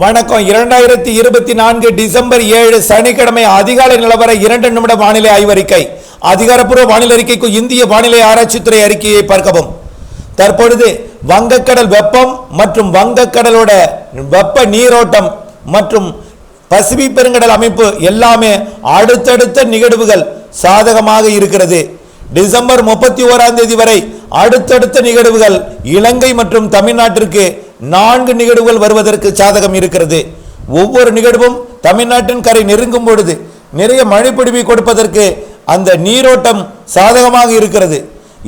வணக்கம். இரண்டாயிரத்தி இருபத்தி நான்கு டிசம்பர் ஏழு சனிக்கிழமை அதிகாலை நிலவர இரண்டு நிமிட வானிலை ஆய்வறிக்கை. அதிகாரப்பூர்வ வானிலை அறிக்கைக்கு இந்திய வானிலை ஆராய்ச்சித்துறை அறிக்கையை பார்க்கவும். தற்பொழுது வங்கக்கடல் வெப்பம் மற்றும் வங்கக்கடலோட வெப்ப நீரோட்டம் மற்றும் பசிபிக் பெருங்கடல் அமைப்பு எல்லாமே அடுத்தடுத்த நிகழ்வுகள் சாதகமாக இருக்கிறது. டிசம்பர் முப்பத்தி ஓராம் தேதி வரை அடுத்தடுத்த நிகழ்வுகள் இலங்கை மற்றும் தமிழ்நாட்டிற்கு நான்கு நிகழ்வுகள் வருவதற்கு சாதகம் இருக்கிறது. ஒவ்வொரு நிகழ்வும் தமிழ்நாட்டின் கரை நெருங்கும் பொழுது நிறைய மழைப்பிடிவை கொடுப்பதற்கு அந்த நீரோட்டம் சாதகமாக இருக்கிறது.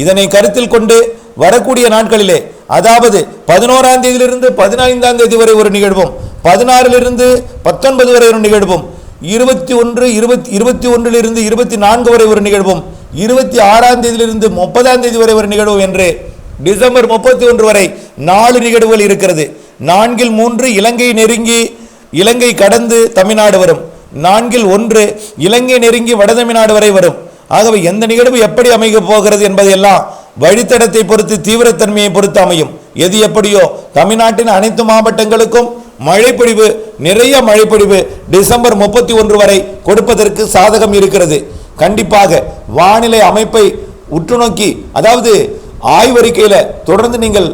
இதனை கருத்தில் கொண்டு வரக்கூடிய நாட்களிலே அதாவது பதினோராம் தேதியிலிருந்து பதினைந்தாம் தேதி வரை ஒரு நிகழ்வும் பதினாறிலிருந்து பத்தொன்பது வரை ஒரு நிகழ்வும் இருபத்தி ஒன்று இருபத்தி இருபத்தி ஒன்றிலிருந்து இருபத்தி நான்கு வரை ஒரு நிகழ்வும் இருபத்தி ஆறாம் தேதியிலிருந்து முப்பதாம் தேதி வரை ஒரு நிகழ்வும் என்று டிசம்பர் முப்பத்தி ஒன்று வரை நாலு நிகழ்வுகள் இருக்கிறது. நான்கில் மூன்று இலங்கை நெருங்கி இலங்கை கடந்து தமிழ்நாடு வரும். நான்கில் ஒன்று இலங்கை நெருங்கி வட தமிழ்நாடு வரை வரும். ஆகவே எந்த நிகழ்வு எப்படி அமைய போகிறது என்பதையெல்லாம் வழித்தடத்தை பொறுத்து தீவிரத்தன்மையை பொறுத்து அமையும். எது எப்படியோ தமிழ்நாட்டின் அனைத்து மாவட்டங்களுக்கும் மழைப்பொழிவு நிறைய மழைப்பொழிவு டிசம்பர் முப்பத்தி ஒன்று வரை கொடுப்பதற்கு சாதகம் இருக்கிறது. கண்டிப்பாக வானிலை அமைப்பை உற்றுநோக்கி அதாவது ஆய்வறிக்கையில் தொடர்ந்து நீங்கள்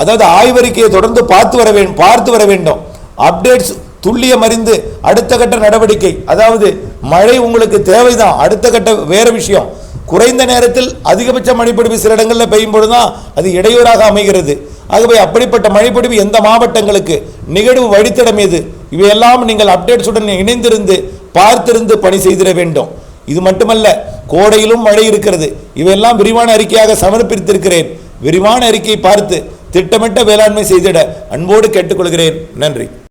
அதாவது ஆய்வறிக்கையை தொடர்ந்து பார்த்து வர வேண்டும் பார்த்து வர வேண்டும். அப்டேட்ஸ் துல்லியம் அறிந்து அடுத்த கட்ட நடவடிக்கை அதாவது மழை உங்களுக்கு தேவைதான் அடுத்த கட்ட வேறு விஷயம். குறைந்த நேரத்தில் அதிகபட்ச மழைப்பொழிவு சில இடங்களில் பெய்யும் பொழுதுதான் அது இடையூறாக அமைகிறது. ஆகவே அப்படிப்பட்ட மழைப்பொழிவு எந்த மாவட்டங்களுக்கு நிகழ்வு வழித்தடம் எது இவையெல்லாம் நீங்கள் அப்டேட்ஸுடன் இணைந்திருந்து பார்த்திருந்து பணி செய்திட வேண்டும். இது மட்டுமல்ல கோடையிலும் மழை இருக்கிறது. இவையெல்லாம் விரிவான அறிக்கையாக சமர்ப்பித்திருக்கிறேன். விரிவான அறிக்கையை பார்த்து திட்டமிட்ட வேளாண்மை செய்திட அன்போடு கேட்டுக்கொள்கிறேன். நன்றி.